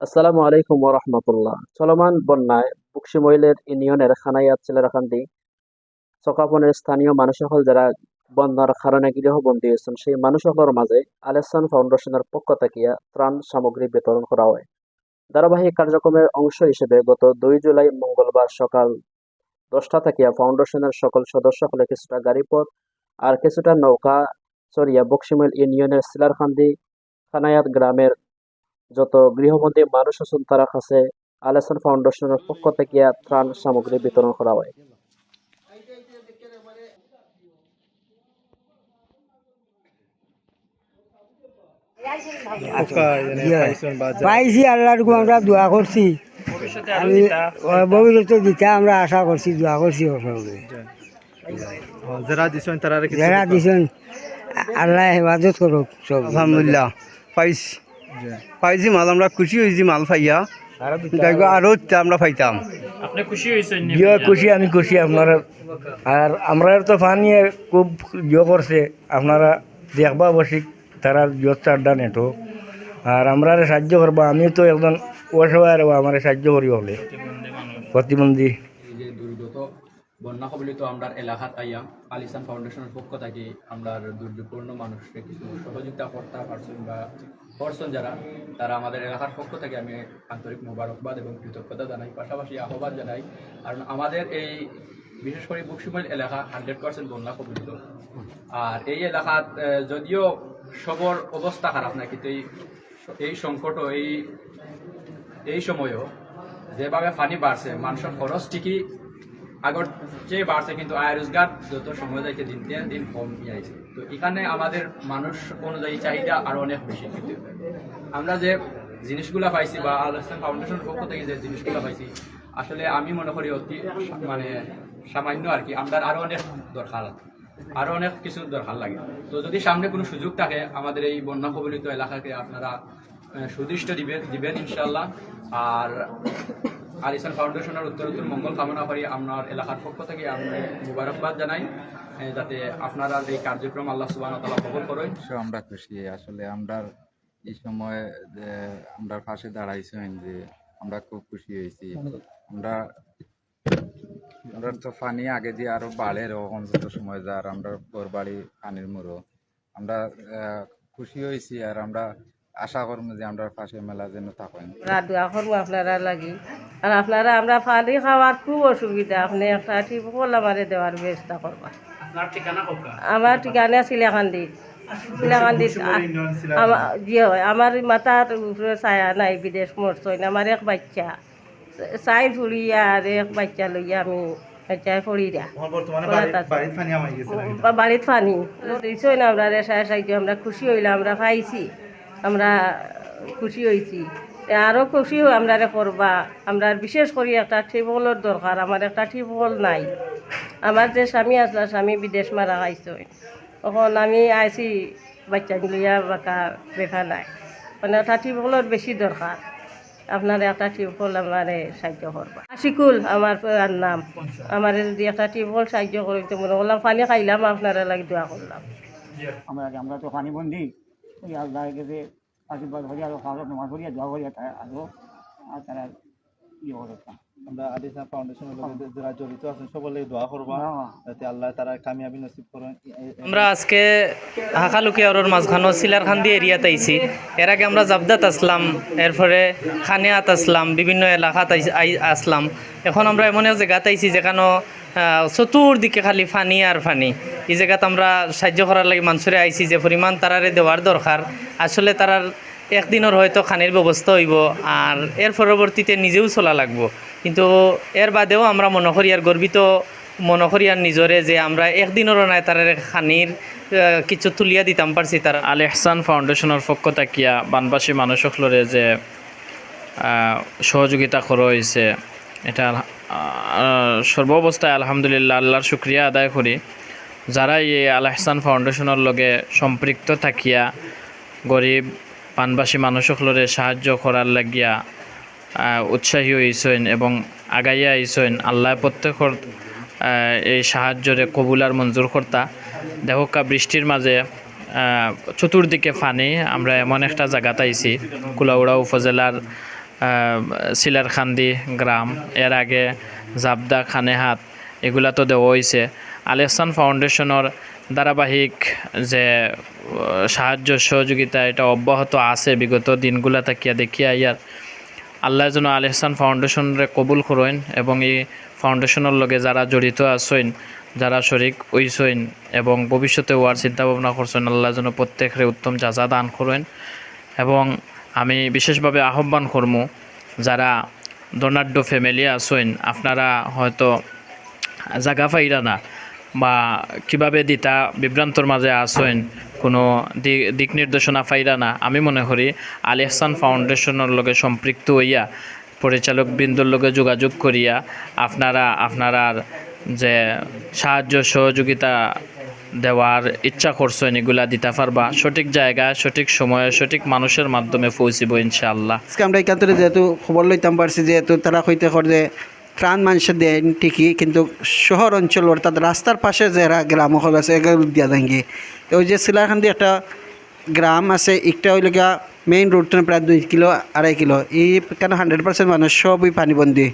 আসসালামু আলাইকুম ওরহমতুল্লাহ চলমান বন্যায় বুকশিমইলের ইউনিয়নের খানাইয়াত চিলারাকান্দি চকাপনের স্থানীয় মানুষসকল যারা বন্যার কারণে গৃহবন্দী হয়েছেন, সেই মানুষসকলের মাঝে আলেসান ফাউন্ডেশনের পক্ষ থেকে ত্রাণ সামগ্রী বিতরণ করা হয়। ধারাবাহিক কার্যক্রমের অংশ হিসেবে গত দুই জুলাই মঙ্গলবার সকাল দশটা থেকে ফাউন্ডেশনের সকল সদস্যসকলে কিছুটা গাড়িপথ আর কিছুটা নৌকা চড়িয়া বক্সিমইল ইউনিয়নের সিলারকান্দি খানায়াত গ্রামের যত গৃহবন্দী মানুষ আছেন তারা কাছে আলেসান ফাউন্ডেশনের পক্ষ থেকে ত্রাণ সামগ্রী বিতরণ করা হয়। পাইছি আল্লাহর আমরা দোয়া করছি। আমি ভবিষ্যতে দিতে আমরা আশা করছি দোয়া করছি যারা দিছেন তারা যারা দিছেন আল্লাহ হেফাজত করুক সব। আলহামদুলিল্লাহ। পাইছি। পাইছি মাল আমরা খুশি হয়েছি মাল পাইয়া। দেখো আরও আমরা পাইতাম। খুশি আমি খুশি আপনারা আর আমরা তো পানি খুব ইয়ে করছে। আপনারা দেখবা বসি তারা ইয়ে চারটা নেটো আর আমরা সাহায্য করবা আমি তো একজন অসহায় রব আমার সাহায্য করি বলে। প্রতিবন্ধী। যে দুর্গত বন্যা কবলিত আমরা এলাকাত আইয়া আলিসান ফাউন্ডেশনের পক্ষ থেকে আমরা দুর্যোগপূর্ণ মানুষকে কিছু সহযোগিতা করতে পারছেন বা করছেন যারা, তারা আমাদের এলাকার পক্ষ থেকে আমি আন্তরিক মোবারকবাদ এবং কৃতজ্ঞতা জানাই, পাশাপাশি আহ্বান জানাই, কারণ আমাদের এই বিশেষ করে বুকসিমল এলাকা হান্ড্রেড পার্সেন্ট বন্যা কবলিত। আর এই এলাকাত যদিও সবর অবস্থা খারাপ না কিন্তু এই সংকট, এই এই সময়ও যেভাবে পানি বাড়ছে, মানুষের খরচ ঠিকই আগর চেয়ে বাড়ছে কিন্তু আয় রোজগার যত সময় যাইতে দিন দিন দিন কম যাইছে তো এখানে আমাদের মানুষ অনুযায়ী চাহিদা আরও অনেক বেশি। কিন্তু আমরা যে জিনিসগুলা পাইছি বা আল আলোচনা ফাউন্ডেশনের পক্ষ থেকে যে জিনিসগুলা পাইছি, আসলে আমি মনে করি অতি মানে সামান্য আর কি আমরা আরও অনেক দরকার আরও অনেক কিছু দরকার লাগে। তো যদি সামনে কোনো সুযোগ থাকে আমাদের এই বন্যা কবলিত এলাকাকে আপনারা সুদৃষ্ট দিবেন দিবেন ইনশাল্লাহ আর আলিসান ফাউন্ডেশনের উত্তর উত্তর মঙ্গল কামনা করি আপনার এলাকার পক্ষ থেকে আমি মুবারকবাদ জানাই যাতে আপনারা এই কার্যক্রম আল্লাহ সুবাহ তালা কবল করেন। আমরা খুশি, আসলে আমরা এই সময় আমরা পাশে দাঁড়াইছেন যে আমরা খুব খুশি হয়েছি। আমরা আমরা তো পানি আগে দিয়ে আরও বাড়ে এরকম যত সময় যার, আমরা ঘর বাড়ি পানির মুড়ো। আমরা খুশি হয়েছি আর আমরা আশা করব যে আমরা পাশে মেলা যেন থাকেন দোয়া করব আপনারা লাগি। আর আপনারা আমরা পানি খাওয়ার খুব অসুবিধা। আপনি একটা টিপল আমারে দেওয়ার ব্যবস্থা করবা। আমার ঠিকানা শিলাকান্দি শিলাকান্দি আমার জি হয় আমার মাথার উপরে ছায়া নাই বিদেশ মরছই আমার এক বাচ্চা। চাই ফুড়িয়া আর এক বাচ্চা লইয়া আমি বাচ্চায় বর্তমানে বাড়িত ফানি দিছই না আমরা রেশায় সাহায্য আমরা খুশি হইলাম আমরা পাইছি আমরা খুশি হয়েছি। আরও খুশি আমরা করবা আমরা বিশেষ করে একটা টিউবওয়েলের দরকার। আমার একটা টিউবওয়েল নাই। আমার যে স্বামী আসলা, স্বামী বিদেশ মারা খাইছে তখন আমি আইছি, বাচ্চা লইয়া বাঁকা বেফা নাই মানে একটা টিউবওয়েলের বেশি দরকার। আপনার একটা টিউবওয়েল আমার সাহায্য করবা। আশিকুল, আমার নাম। আমার যদি একটা টিউবওয়েল সাহায্য করি, তো মনে করলাম পানি খাইলাম, আপনারা লাগে দোয়া করলাম। আমরা তো পানি বন্দি ওই আল্লাহ গেছে আশীর্বাদ করি আর খাওয়া তোমার করিয়া দোয়া করিয়া আমরা আলিসা ফাউন্ডেশনের লোকেদের যারা জড়িত আছেন সকলে দোয়া করবা যাতে আল্লাহ তারা কামিয়াবি নসিব করেন। আমরা আজকে হাকালুকি আওর মাঝখানো সিলারখান্দি এরিয়াতে আইছি। এর আগে আমরা জাবদাত আসলাম এরপরে খানিয়াত আসলাম বিভিন্ন এলাকাত আই- আসলাম। এখন আমরা এমন এক জায়গাতে আইছি যেখানে চতুর্দিকে খালি ফানি আর ফানি। এই জায়গাত আমরা সাহায্য করার লাগে মানুষরে আইছি যে পরিমাণ তারারে দেওয়ার দরকার। আসলে তারার একদিনের হয়তো খানির ব্যবস্থা হইব আর এর পরবর্তীতে নিজেও চলা লাগবো। কিন্তু এর বাদেও আমরা মনে করি আর গর্বিত মনে করি আর নিজরে যে আমরা একদিনেরও নাই তার খানির কিছু তুলিয়া দিতাম পারছি তার। আল এহসান ফাউন্ডেশনের পক্ষ থাকিয়া বানবাসী মানুষসকলরে যে সহযোগিতা করা হয়েছে এটা সর্ব অবস্থায় আলহামদুলিল্লাহ, আল্লাহর শুক্রিয়া আদায় করি। যারা এই আল এহসান ফাউন্ডেশনের লগে সম্পৃক্ত থাকিয়া গরিব বানবাসী মানুষসকলরে সাহায্য করার লাগিয়া উৎসাহী হয়েছেন এবং আগাইয়া আইছেন। আল্লাহ প্রত্যেকর এই সাহায্যরে কবুলার মঞ্জুর কর্তা। দেহকা বৃষ্টির মাঝে চতুর্দিকে ফানি আমরা এমন একটা জায়গাতে আইছি কুলাউড়া উপজেলার সিলারখান্দি গ্রাম। এর আগে জাবদা, খানেহাত, এগুলা তো দেওয়া হয়েছে আলেকসান ফাউন্ডেশনের ধারাবাহিক যে সাহায্য সহযোগিতা, এটা অব্যাহত আছে বিগত দিনগুলা তাকিয়া দেখিয়া। ইয়ার আল্লাহ যেন আল ফাউন্ডেশনরে কবুল করেন এবং এই ফাউন্ডেশনের লগে যারা জড়িত আছেন, যারা শরিক হইছেন এবং ভবিষ্যতে ওয়ার চিন্তা ভাবনা করছেন, আল্লাহ যেন প্রত্যেকরে উত্তম যাজা দান করেন। এবং আমি বিশেষভাবে আহ্বান করব যারা ডোনার্ড ফ্যামিলি আছেন, আপনারা হয়তো জাগা পাইরা না বা কীভাবে দিতা বিভ্রান্তর মাঝে আসেন কোনো দিক নির্দেশনা পাইরা না। আমি মনে করি, আল ইহসান ফাউন্ডেশনের লগে সম্পৃক্ত হইয়া পরিচালক বৃন্দর লগে যোগাযোগ করিয়া, আপনারা আপনারার যে সাহায্য, সহযোগিতা দেওয়ার ইচ্ছা করছেন এগুলা দিতে পারবা। সঠিক জায়গায় সঠিক সময়ে, সঠিক মানুষের মাধ্যমে পৌঁছিব ইনশাআল্লাহ। আজকে আমরা এখান থেকে যেহেতু খবর লইতাম পারছি, যেহেতু তারা হইতে কর যে ত্রাণ মানুষের দেন ঠিকই, কিন্তু শহর অঞ্চল অর্থাৎ রাস্তার পাশে যারা গ্রাম হল আছে এগুলো দিয়া দেঙ্গে। তো ওই যে সিলারখান্দি একটা গ্রাম আছে একটা হইল গিয়া মেইন রোড থেকে প্রায় দুই কিলো, আড়াই কিলো। এই কেন হান্ড্রেড পার্সেন্ট মানুষ সবই পানিবন্দি।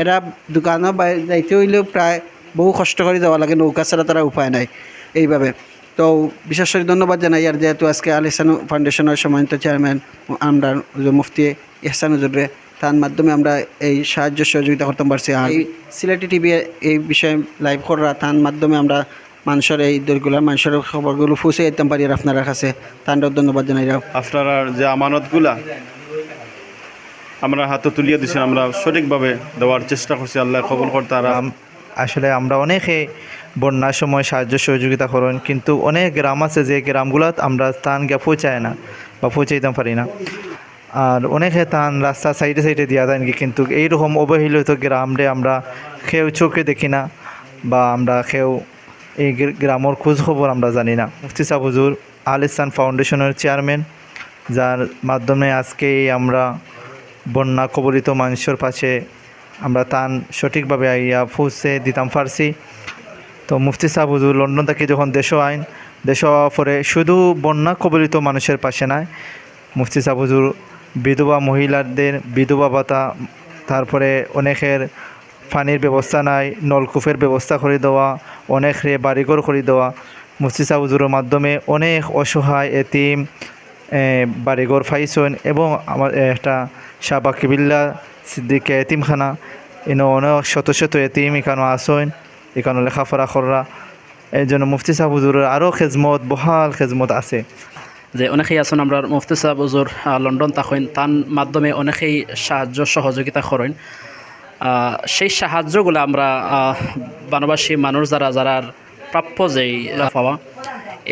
এরা দোকানও যাইতে হইলেও প্রায় বহু কষ্ট করে যাওয়া লাগে, নৌকা ছাড়া তারা উপায় নাই এইভাবে। তো বিশেষ করে ধন্যবাদ জানাই আর যেহেতু আজকে আল ইহসান ফাউন্ডেশনের সম্মানিত চেয়ারম্যান আমরা মুফতি ইহসান হুজুরে তার মাধ্যমে আমরা এই সাহায্য সহযোগিতা করতে পারছি। আর এই সিলেটি টিভি এই বিষয়ে লাইভ করা তার মাধ্যমে আমরা মানুষের এই দলগুলোর মানুষের খবরগুলো ফুসে যেতে পারি আপনার কাছে। তান্ডব ধন্যবাদ জানাই আপনারা যে আমানতগুলা আমরা হাতে তুলিয়ে দিচ্ছেন আমরা সঠিকভাবে দেওয়ার চেষ্টা করছি আল্লাহ খবর করতে আর আসলে আমরা অনেকে বন্যার সময় সাহায্য সহযোগিতা করেন কিন্তু অনেক গ্রাম আছে যে গ্রামগুলো আমরা স্থান গিয়ে পৌঁছায় না বা পৌঁছাইতে পারি না। আর অনেকে তান রাস্তা সাইডে সাইডে দেওয়া যায় কিন্তু এইরকম অবহেলিত গ্রামরে আমরা কেউ চোখে দেখি না বা আমরা কেউ এই গ্রামের খোঁজ খবর আমরা জানি না। মুফতি সাহ হুজুর আল ইহসান ফাউন্ডেশনের চেয়ারম্যান, যার মাধ্যমে আজকে আমরা বন্যা কবলিত মানুষের পাশে আমরা তান সঠিকভাবে আইয়া পৌঁছে দিতাম পারছি তো মুফতি সাহেব হুজুর লন্ডন থেকে যখন দেশ আইন, দেশ হওয়ার পরে শুধু বন্যা কবলিত মানুষের পাশে নাই, মুফতি সাহেব হুজুর বিধবা মহিলাদের বিধবা ভাতা, তারপরে অনেকের পানির ব্যবস্থা নাই, নলকূপের ব্যবস্থা করে দেওয়া, অনেকরে বাড়িঘর করে দেওয়া। মুফতি সাহেব মাধ্যমে অনেক অসহায় এতিম বাড়িঘর পাইছেন এবং আমার একটা শাহবাকিবিল্লা সিদ্দিক এতিমখানা। এনে অনেক শত শত এতিম এখানে আসেন এখানে লেখাপড়া করা। এই জন্য মুফতি সাহেব হুজুরের আরও খেজমত, বহাল খেজমত আছে। যে অনেকেই আছেন, আমরা মুফতি সাহেব, হুজুর লন্ডন তাকইন তার মাধ্যমে অনেকেই সাহায্য, সহযোগিতা করেন। সেই সাহায্যগুলো আমরা বানবাসী মানুষ যারা যারা প্রাপ্য যেই পাওয়া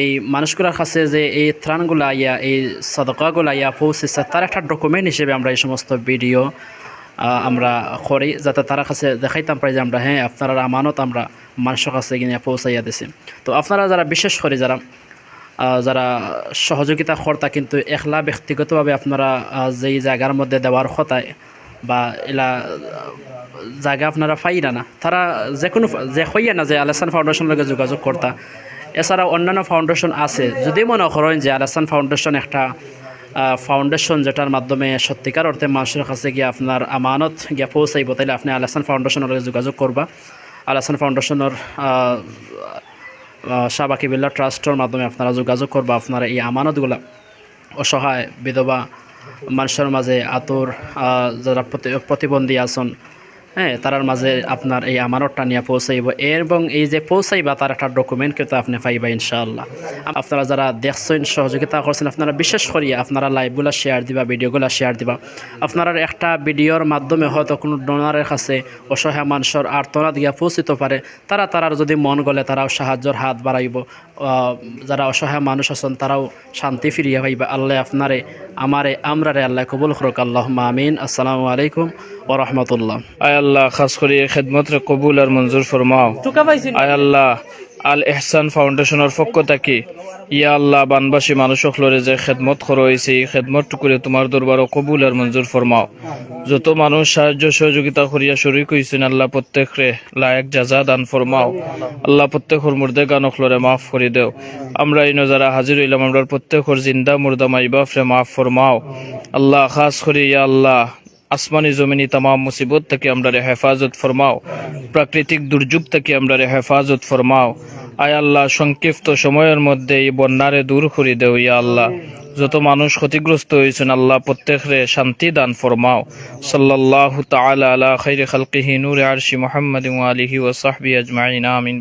এই মানুষগুলোর কাছে যে এই ত্রাণগুলো আইয়া, এই সদকাগুলো আইয়া পৌঁছেছে, তার একটা ডকুমেন্ট হিসেবে আমরা এই সমস্ত ভিডিও আমরা করি, যাতে তারা কাছে দেখাইতাম পারি যে আমরা হ্যাঁ আপনারা আমানত আমরা মানুষের কাছে গিয়ে পৌঁছাইয়া দিছি। তো আপনারা যারা, বিশেষ করে যারা যারা সহযোগিতা কর্তা কিন্তু একলা ব্যক্তিগতভাবে আপনারা যেই জায়গার মধ্যে দেওয়ার কথায় বা এলা জায়গা আপনারা পাইরা না। তারা যে কোনো যে হইয়া না যে আলেসান ফাউন্ডেশনের লগে যোগাযোগ কর্তা এছাড়াও অন্যান্য ফাউন্ডেশন আছে। যদি মনে করেন যে আলেসান ফাউন্ডেশন একটা ফাউন্ডেশন যেটার মাধ্যমে সত্যিকার অর্থে মানুষের কাছে গিয়ে আপনার আমানত গিয়ে পৌঁছাইব, তাইলে আপনি আলেসান ফাউন্ডেশনের লগে যোগাযোগ করবা। আলেসান ফাউন্ডেশনের শাহবাকি বিল্লা ট্রাস্টের মাধ্যমে আপনারা যোগাযোগ করবা, আপনারা এই আমানতগুলো অসহায় বিধবা মানুষের মাঝে আতর যারা প্রতি- প্রতিবন্ধী আছেন হ্যাঁ তারার মাঝে আপনার এই আমানতটা নিয়ে পৌঁছাইব। এবং এই যে পৌঁছাইবা, তার একটা ডকুমেন্ট কিন্তু আপনি পাইবা ইনশাআল্লাহ। আপনারা যারা দেখছেন, সহযোগিতা করছেন, আপনারা বিশেষ করিয়া আপনারা লাইভগুলো শেয়ার দিবা ভিডিওগুলো শেয়ার দিবা। আপনারা একটা ভিডিওর মাধ্যমে হয়তো কোনো ডোনারের কাছে অসহায় মানুষের আর্তনাদ গিয়া পৌঁছিতে পারে। তারা তারার যদি মন গলে, তারাও সাহায্যের হাত বাড়াইব। যারা অসহায় মানুষ আছেন, তারাও শান্তি ফিরিয়ে পাইবা। আল্লাহ আপনারে, আমারে, আমরারে আল্লাহ কবুল করুক। আল্লাহ মামিন আসসালামু আলাইকুম ও রহমতুল্লাহ। আল্লাহ খাস করে খেদমত রে কবুল আর মঞ্জুর ফরমাও। আয় আল্লাহ আল এহসান ফাউন্ডেশনের পক্ষ থাকি ইয়া আল্লাহ বানবাসী মানুষ সকলরে যে খেদমত করা হয়েছে এই খেদমত টুকুরে তোমার দরবারও কবুল আর মঞ্জুর ফরমাও। যত মানুষ সাহায্য সহযোগিতা করিয়া শরিক হয়েছেন আল্লাহ প্রত্যেক রে লায়ক যাজা দান ফরমাও। আল্লাহ প্রত্যেকর মুর্দে গান অখলরে মাফ করে দেও। আমরা এই যারা হাজির হইলাম আমরা প্রত্যেকর জিন্দা মুর্দা মাইবাফরে মাফ ফরমাও। আল্লাহ খাস করি ইয়া আল্লাহ আসমানি জমিনি তাম মুসিবত থেকে আমরা হেফাজত ফরমাও। প্রাকৃতিক দুর্যোগ থেকে আমরা হেফাজত ফরমাও। আয় আল্লাহ, সংক্ষিপ্ত সময়ের মধ্যে এই বন্যারে দূর করে দেও ইয়া আল্লাহ। যত মানুষ ক্ষতিগ্রস্ত হয়েছেন, আল্লাহ প্রত্যেকরে শান্তি দান ফরমাও। সাল্লাল্লাহু তাআলা আলা খাইরি খালকিহি, নূরে আরশি মুহাম্মাদিন ওয়া আলিহি ওয়া সাহবিহি আজমাইন। আমিন।